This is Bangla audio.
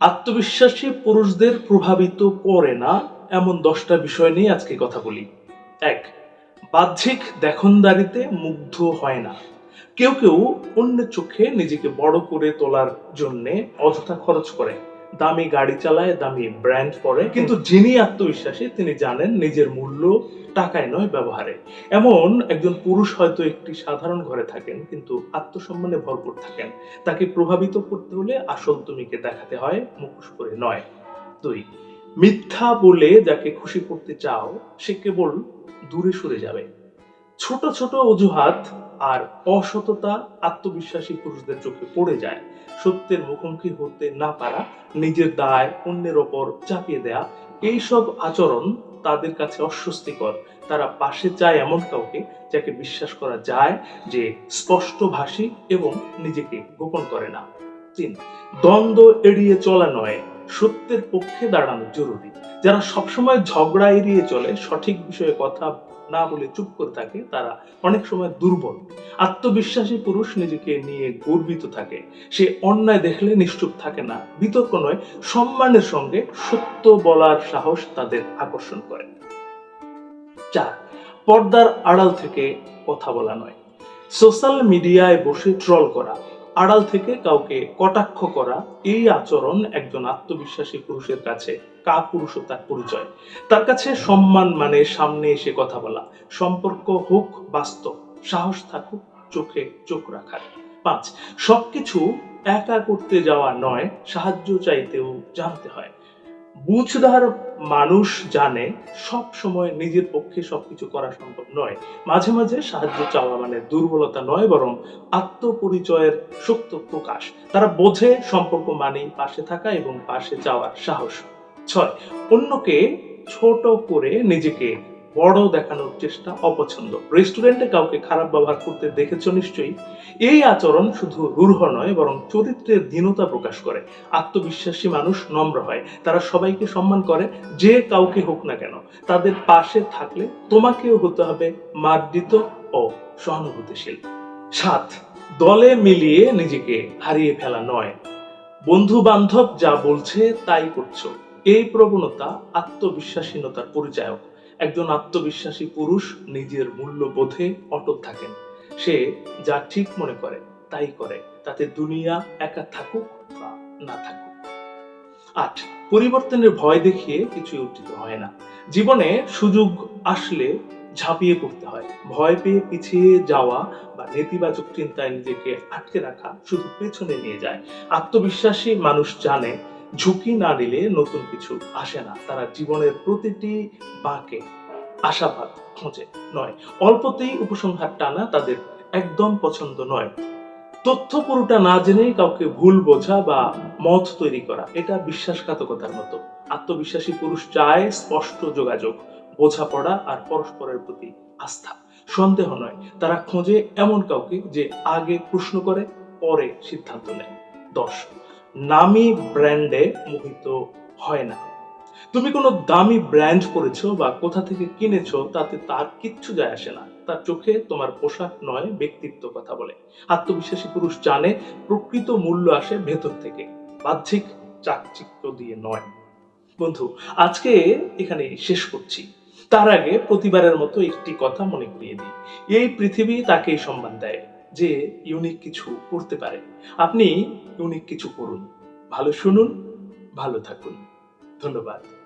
আত্মবিশ্বাসী পুরুষদের প্রভাবিত করে না এমন দশটা বিষয় নিয়ে আজকে কথা বলি। এক, বাহ্যিক দেখনদারিতে মুগ্ধ হয় না। কেউ কেউ অন্যের চোখে নিজেকে বড় করে তোলার জন্য অযথা খরচ করে। দামি গাড়ি চালায়, দামি ব্র্যান্ড পরে। কিন্তু যিনি আত্মবিশ্বাসী, তিনি জানেন নিজের মূল্য টাকায় নয়, ব্যবহারে। এমন একজন পুরুষ হয়তো একটি সাধারণ ঘরে থাকেন, কিন্তু আত্মসম্মানে ভরপুর থাকেন। তাকে প্রভাবিত করতে হলে আসল তুমিকে দেখাতে হয়, মুখোশ করে নয়। দুই, মিথ্যা বলে যাকে খুশি করতে চাও, সে কেবল দূরে সরে যাবে। ছোট ছোট অজুহাত আর অসততা আত্মবিশ্বাসী পুরুষদের চোখে পড়ে যায়। সত্যের মুখোমুখি হতে না পারা, নিজের দায় অন্যের ওপর চাপিয়ে দেয়া, এইসব আচরণ তাদের কাছে অস্বস্তিকর। তারা পাশে চায় এমন কাউকে যাকে বিশ্বাস করা যায় যে স্পষ্টভাষী এবং নিজেকে গোপন করে না। তিন, দ্বন্দ্ব এড়িয়ে চলা নয়। সত্যের পক্ষে দাঁড়ানো জরুরি। যারা সবসময় ঝগড়া এড়িয়ে চলে, সঠিক বিষয়ে কথা না বলে চুপ করে থাকে, তারা অনেক সময় দুর্বল। আত্মবিশ্বাসী পুরুষ নিজেকে নিয়ে গর্বিত থাকে। সে অন্যায় দেখলে নিশ্চুপ থাকে না। বিতর্ক নয়, সম্মানের সঙ্গে সত্য বলার সাহস তাদের আকর্ষণ করে। চার, পর্দার আড়াল থেকে কথা বলা নয়। সোশ্যাল মিডিয়ায় বসে ট্রল করা। আড়াল থেকে কাউকে কটাক্ষ করা, এই আচরণ একজন আত্মবিশ্বাসী পুরুষের কাছে কাপুরুষতার পরিচয়। তার কাছে সম্মান মানে সামনে এসে কথা বলা। সম্পর্ক হোক, বাস্তব, সাহস থাকুক, চোখে চোখ রাখার। পাঁচ, সবকিছু একা করতে যাওয়া নয়, সাহায্য চাইতেও জানতে হয়। বুঝদার মানুষ জানে সব সময় নিজের পক্ষে সবকিছু করা সম্ভব নয়। মাঝে মাঝে সাহায্য চাওয়া মানে দুর্বলতা নয়, বরং আত্মপরিচয়ের সত্য প্রকাশ। তারা বোঝে সম্পর্ক মানেই পাশে থাকা এবং পাশে যাওয়ার সাহস। ছয়, অন্যকে ছোট করে নিজেকে বড় দেখানোর চেষ্টা অপছন্দ। রেস্টুরেন্টে কাউকে খারাপ ব্যবহার করতে দেখেছ নিশ্চয়ই? এই আচরণ শুধু রূঢ় নয়, বরং চরিত্রের দীনতা প্রকাশ করে। আত্মবিশ্বাসী মানুষ নম্র হয়। তারা সবাইকে সম্মান করে, যে কাউকে হোক না কেন। তাদের পাশে থাকলে তোমাকেও হতে হবে মার্জিত ও সহানুভূতিশীল। সাত, দলে মিলিয়ে নিজেকে হারিয়ে ফেলা নয়। বন্ধু বান্ধব যা বলছে তাই করছ। এই প্রবণতা আত্মবিশ্বাসীনতার পরিচায়ক। একজন আত্মবিশ্বাসী পুরুষ নিজের মূল্যবোধে অটল থাকেন। সে যা ঠিক মনে করে, তাই করে। তাতে দুনিয়া একা থাকুক বা না থাকুক। আট, পরিবর্তনের ভয় দেখিয়ে কিছুই অর্জিত হয় না। জীবনে সুযোগ আসলে ঝাঁপিয়ে পড়তে হয়। ভয় পেয়ে পিছিয়ে যাওয়া বা নেতিবাচক চিন্তায় নিজেকে আটকে রাখা শুধু পেছনে নিয়ে যায়। আত্মবিশ্বাসী মানুষ জানে ঝুঁকি না নিলে নতুন কিছু আসে না। তারা জীবনের প্রতিটি বাঁকে আশাবাদ খোঁজে। নয়, অল্পতেই উপসংহার টানা তাদের একদম পছন্দ নয়। তথ্য পুরোটা না জেনেই কাউকে ভুল বোঝা বা মত তৈরি করা, এটা বিশ্বাসঘাতকতার মতো। আত্মবিশ্বাসী পুরুষ চায় স্পষ্ট যোগাযোগ, বোঝাপড়া আর পরস্পরের প্রতি আস্থা। সন্দেহ নয়, তারা খোঁজে এমন কাউকে যে আগে প্রশ্ন করে, পরে সিদ্ধান্ত নেয়। দশ নামি ব্র্যান্ডে মোহিত হয় না। তুমি কোনো দামি ব্র্যান্ড করেছ বা কোথা থেকে কিনেছো, তাতে তার কিচ্ছু যায় আসে না। তার চোখে তোমার পোশাক নয়, ব্যক্তিত্ব কথা বলে। আত্মবিশ্বাসী পুরুষ জানে, প্রকৃত মূল্য আসে ভেতর থেকে। বাহ্যিক চাকচিক্য দিয়ে নয়। বন্ধু, আজকে এখানে শেষ করছি। তার আগে প্রতিবারের মতো একটি কথা মনে করিয়ে দিই। এই পৃথিবী তাকেই সম্মান দেয়। যে ইউনিক কিছু করতে পারে। আপনি ইউনিক কিছু করুন। ভালো শুনুন ভালো থাকুন। ধন্যবাদ।